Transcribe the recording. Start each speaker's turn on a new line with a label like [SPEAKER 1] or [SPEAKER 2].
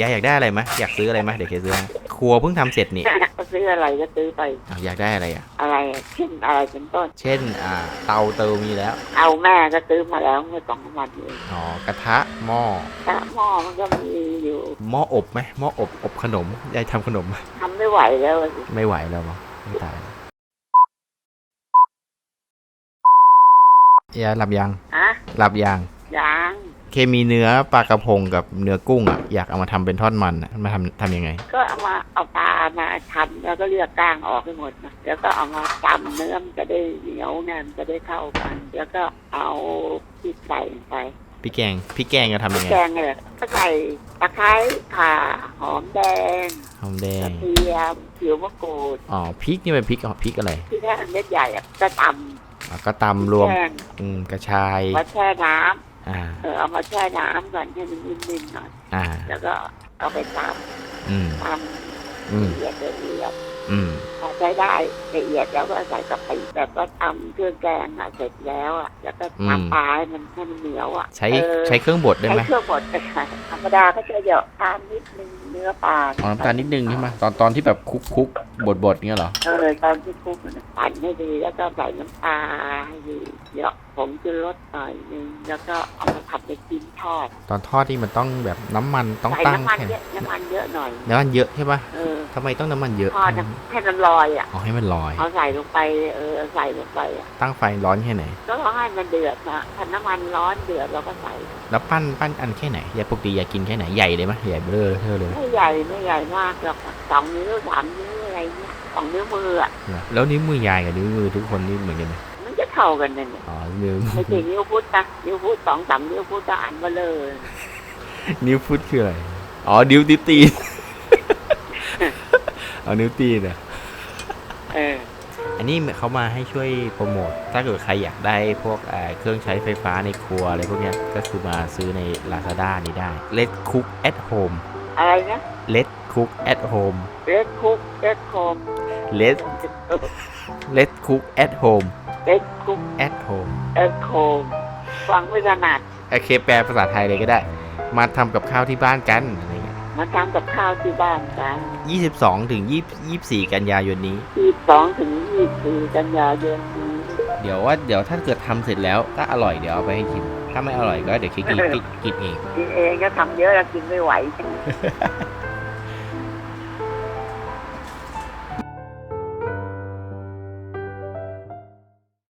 [SPEAKER 1] ยายอยากได้อะไรไหมอยากซื้ออะไรไหมเดี๋ยวเคซื้อให้ครัวเพิ่งทำเสร็จนี่
[SPEAKER 2] ก็ซื้ออะไรก็ซื้อไป
[SPEAKER 1] อ้าวอยากได้อะไรอะ
[SPEAKER 2] อะไรเช่นอะไรเป็นต้น
[SPEAKER 1] เช่นอ่าเตาเตามีแล้ว
[SPEAKER 2] เอาแม่ก็ซื้อมาแล้วเมื่อสองวันเอง
[SPEAKER 1] อ๋อกระทะหม้อ
[SPEAKER 2] แต่หม้อมันก็มีอยู่
[SPEAKER 1] หม้ออบไหมหม้ออบอบขนมยายทำขนมไหม
[SPEAKER 2] ทำไม่ไหวแล้วสิ
[SPEAKER 1] ไม่ไหวแล้วมั้งไม่ตายแล้วยายหลับยัง
[SPEAKER 2] ฮะ
[SPEAKER 1] หลับยัง
[SPEAKER 2] ยัง
[SPEAKER 1] เคมีเนื้อปลากระพงกับเนื้อกุ้งอะอยากเอามาทำเป็นทอดมันอะมาทำทำยังไง
[SPEAKER 2] ก็เอามาเอาปลามาทำแล้วก็เลือกก้างออกให้หมดนะแล้วก็เอามาตำเนื้อมันจะได้เหนียวแน่นจะได้เข้ากัน แล้วก็เอาพริกใส่ลงไป
[SPEAKER 1] พี่แกงพี่แกงจะทำยังไง
[SPEAKER 2] แกงเลยก็ใส่ตะไคร้ข่าหอมแดง
[SPEAKER 1] หอมแด
[SPEAKER 2] กระ
[SPEAKER 1] ง
[SPEAKER 2] เทียมผิวมะกรูด
[SPEAKER 1] อ๋อพริกนี่เป็นพริกอ๋อพริกอะไร
[SPEAKER 2] ที่แค่เม็ดใหญ่อะก็ต
[SPEAKER 1] อะก็ตำำรวม
[SPEAKER 2] แช่
[SPEAKER 1] อืมกระชาย
[SPEAKER 2] มาแช่น้ำ
[SPEAKER 1] อ่า
[SPEAKER 2] เออเอามาแช่น้ำก่อนให้มันนิ่มๆหน่อย
[SPEAKER 1] อ่า
[SPEAKER 2] แล้วก็เอาไปต
[SPEAKER 1] อืมำ
[SPEAKER 2] ตำ
[SPEAKER 1] อืม
[SPEAKER 2] ละเอียดละเอียด
[SPEAKER 1] อืม
[SPEAKER 2] พอใช้ได้ละเอียดแล้วก็ใส่กะปิแบบก็ทำเครื่องแกงอะเสร็จแล้วอะแล้วก็ทำปลาให้มันให้มันเหนียวอะ
[SPEAKER 1] ใช้
[SPEAKER 2] เออ
[SPEAKER 1] ใช้เครื่องบดได้
[SPEAKER 2] ใช้
[SPEAKER 1] ไหม
[SPEAKER 2] เครื่องบดก็ได้ธรรมดาก็จะเหยอะทานนิดนึงเนื้อปลา
[SPEAKER 1] อ๋อน้ำตาลนิดนึงใช่ไหมตอนตอนที่แบบคุกคุกบดบดเงี้ยเหรอ
[SPEAKER 2] เออตอนที่คลุกมันปั่นให้ดีแล้วก็ใส่น้ำปลาให้ดีเยอะผมจะลดหน่อยนึงแล้วก็เอามาทำเป็นชิ้นทอด
[SPEAKER 1] ตอนทอดที่มันต้องแบบน้ำมันต้อง
[SPEAKER 2] ใส่
[SPEAKER 1] ตั้ง
[SPEAKER 2] น้ำมัน
[SPEAKER 1] แค่ไห
[SPEAKER 2] เย
[SPEAKER 1] น
[SPEAKER 2] อะน้ำมันเยอะหน่อย
[SPEAKER 1] น้ำมันเยอะใช่ปะ
[SPEAKER 2] เออ
[SPEAKER 1] ทำไมต้องน้ำมันเยอะ
[SPEAKER 2] ทอดน้ำให้มันลอยอะ
[SPEAKER 1] อ๋อให้มันลอย
[SPEAKER 2] เอาใส่ลงไป เออใส่ลงไปอะ
[SPEAKER 1] ตั้งไฟร้อนแค่ไหน
[SPEAKER 2] ก็รอให้มันเดือดนะถ้าน้ำมันร้อนเดือดเราก็ใส่
[SPEAKER 1] แล้วปั้นปั้นอันแค่ไหนยายปกติยายกินแค่ไหนใหญ่เลยไหมใหญ่เบ้อเธอเลย
[SPEAKER 2] ไม่ใหญ่ไม่ใหญ่มากหรอกสองนิ้วสามนิ้วอะไรเงี้ยสองนิ้วมืออะ
[SPEAKER 1] เหรอแล้วนิ้วมือยายกับนิ้วมือทุกคนนี่เหมือนกันไหม
[SPEAKER 2] มันจะเท่ากันนั่นเนี่ย
[SPEAKER 1] อ๋อนิ้ว
[SPEAKER 2] ไม่ใช่นิ้วพุทธนะนิ้วพุทธสองสามนิ้วพุทธก็อันเบลอเลย
[SPEAKER 1] นิ้วฟุตคืออะไร อ๋อ นิ้วนิ้วตีน เอานิ้วตีนอะ
[SPEAKER 2] เออ
[SPEAKER 1] อันนี้เขามาให้ช่วยโปรโมท ถ้าเกิดใครอยากได้พวกเอ่อเครื่องใช้ไฟฟ้าในครัวอะไรพวกเนี้ย ก็คือมาซื้อใน Lazada นี้ได้ Let Cook at Home
[SPEAKER 2] อะไรนะ
[SPEAKER 1] Let Cook at Home
[SPEAKER 2] เรดคุกเรดโคม
[SPEAKER 1] Let Let Cook at Home
[SPEAKER 2] เรดคุก
[SPEAKER 1] at Home
[SPEAKER 2] เรดโคมฟังไม่ถนัด
[SPEAKER 1] โอเค แปลภาษาไทยเลยก็ได้ มาทำกับข้าวที่บ้านกันอะไรเงี้ย
[SPEAKER 2] มาทำกับข้าวที่บ้านกัน
[SPEAKER 1] 22ถึง20 24 กันยายนนี้
[SPEAKER 2] ที่สองถึงยี่สี่กันยายนนี้
[SPEAKER 1] เดี๋ยวว่าเดี๋ยวถ้าเกิดทำเสร็จแล้วถ้าอร่อยเดี๋ยวเอาไปให้กิน ถ้าไม่อร่อยก็เดี๋ยวคิดกินกินกินเอง
[SPEAKER 2] กินเองก็ทำเยอะแล้วกินไม่ไหว